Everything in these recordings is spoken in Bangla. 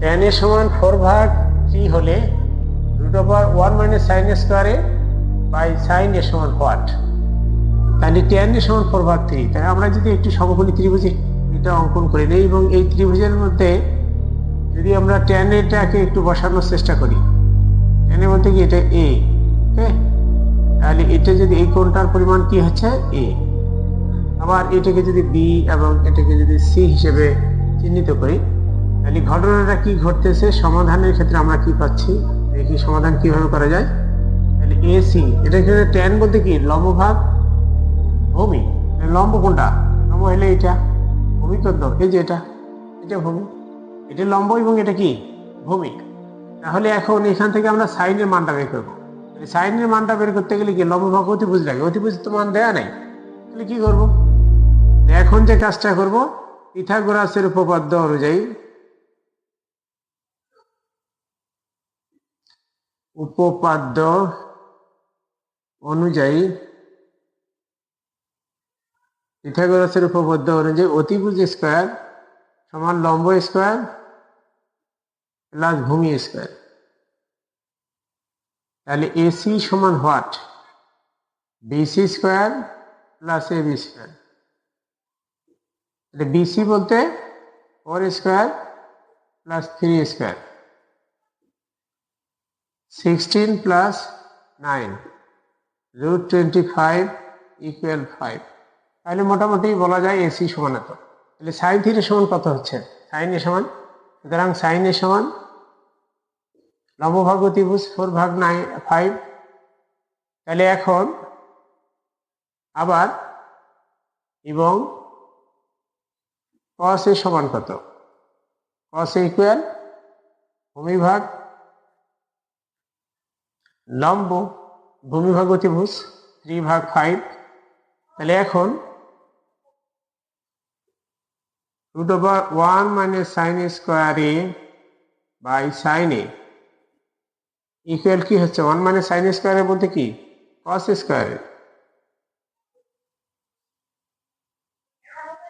টেন এর সমান ফোর ভাগ থ্রি হলে root over one minus sine স্কোয়ারে বাই সাইন এর সমান হোয়াট তাহলে টেন এর সমান ফোর ভাগ থ্রি তাহলে আমরা যদি একটু সমকোণী ত্রিভুজ এটা অঙ্কন করে নিই এবং এই ত্রিভুজের মধ্যে যদি আমরা টেন এটাকে একটু বসানোর চেষ্টা করি টেনের মধ্যে কি এটা এ ওকে? তাহলে এটা যদি এই কোণটার পরিমাণ কি হচ্ছে? এ আবার এটাকে যদি বি এবং এটাকে যদি সি হিসেবে চিহ্নিত করি তাহলে ঘটনাটা কি ঘটতেছে? সমাধানের ক্ষেত্রে আমরা কি পাচ্ছি? দেখি সমাধান কীভাবে করা যায়। তাহলে এসি এটা ক্ষেত্রে ট্যান বলতে কি? লম্বভাগ ভূমি। লম্ব কোনটা? লম্ব হলে এটা। ভূমি কত এই যে এটা। এটা ভূমি। এটা লম্ব এবং এটা কি? ভূমি। তাহলে এখন এখান থেকে আমরা সাইনের মানটা বের করব। সাইনের মানটা বের করতে গেলে কি লম্বভাগ অতিভুজ লাগে? অতিভুজ তো মান দেয়া নাই। তাহলে কি করব? এখন যে কাজটা করব, পিথাগোরাসের উপপাদ্য অনুযায়ী উপপাদ্য অনুযায়ী পিথাগোরাসের উপপাদ্য অনুযায়ী অতিভুজ স্কোয়ার সমান লম্ব স্কোয়ার প্লাস ভূমি স্কোয়ার। তাহলে এসি সমান what? BC square plus A B square. তাহলে বিসি বলতে four square plus three square. Sixteen plus nine root twenty five equal five তাহলে মোটামুটি বলা যায় এসি সমান এত। তাহলে সাইন থ্রি সমান কত হচ্ছে? সাইনের সমান। সুতরাং সাইনের সমান লম্বভাগ অতিভুজ ফোর ভাগ নাইন ফাইভ তাহলে এখন আবার এবং কস এ সমান কত? কস ইকুয়াল ভূমিভাগ লম্ব, ভূমিভাগ অতিভুজ থ্রি ভাগ ফাইভ। তাহলে এখন root over one minus sine square A by sine A. Equal কি হচ্ছে? ওয়ান মাইনাস সাইন স্কোয়ার বলতে কি? কস স্কোয়ার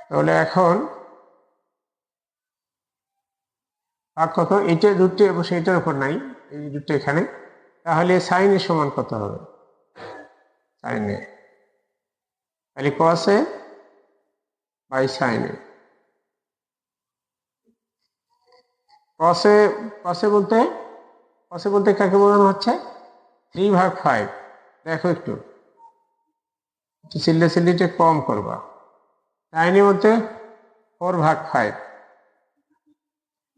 তাহলে এখন ভাগ কত? এটা রুটটি অবশ্যই এটার উপর নাই, এই রুটটা এখানে। তাহলে সাইনের সমান কত হবে? সাইনে তাহলে কসে বাই সাইনে কসে কসে বলতে? কসে বলতে কাকে বোঝানো হচ্ছে? থ্রি ভাগ ফাইভ দেখো একটু। চিল্লে চিল্লিটা কম করবা। সাইনের মধ্যে ফোর ভাগ ফাইভ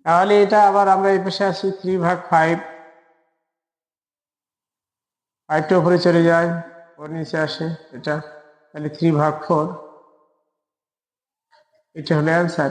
তাহলে এটা আবার আমরা এই পাশে আসি থ্রি ভাগ ফাইভ ফাইভটা উপরে চলে যায় ওর নিচে আসে, এটা তাহলে থ্রি ভাগ ফোর এটা হলো অ্যান্সার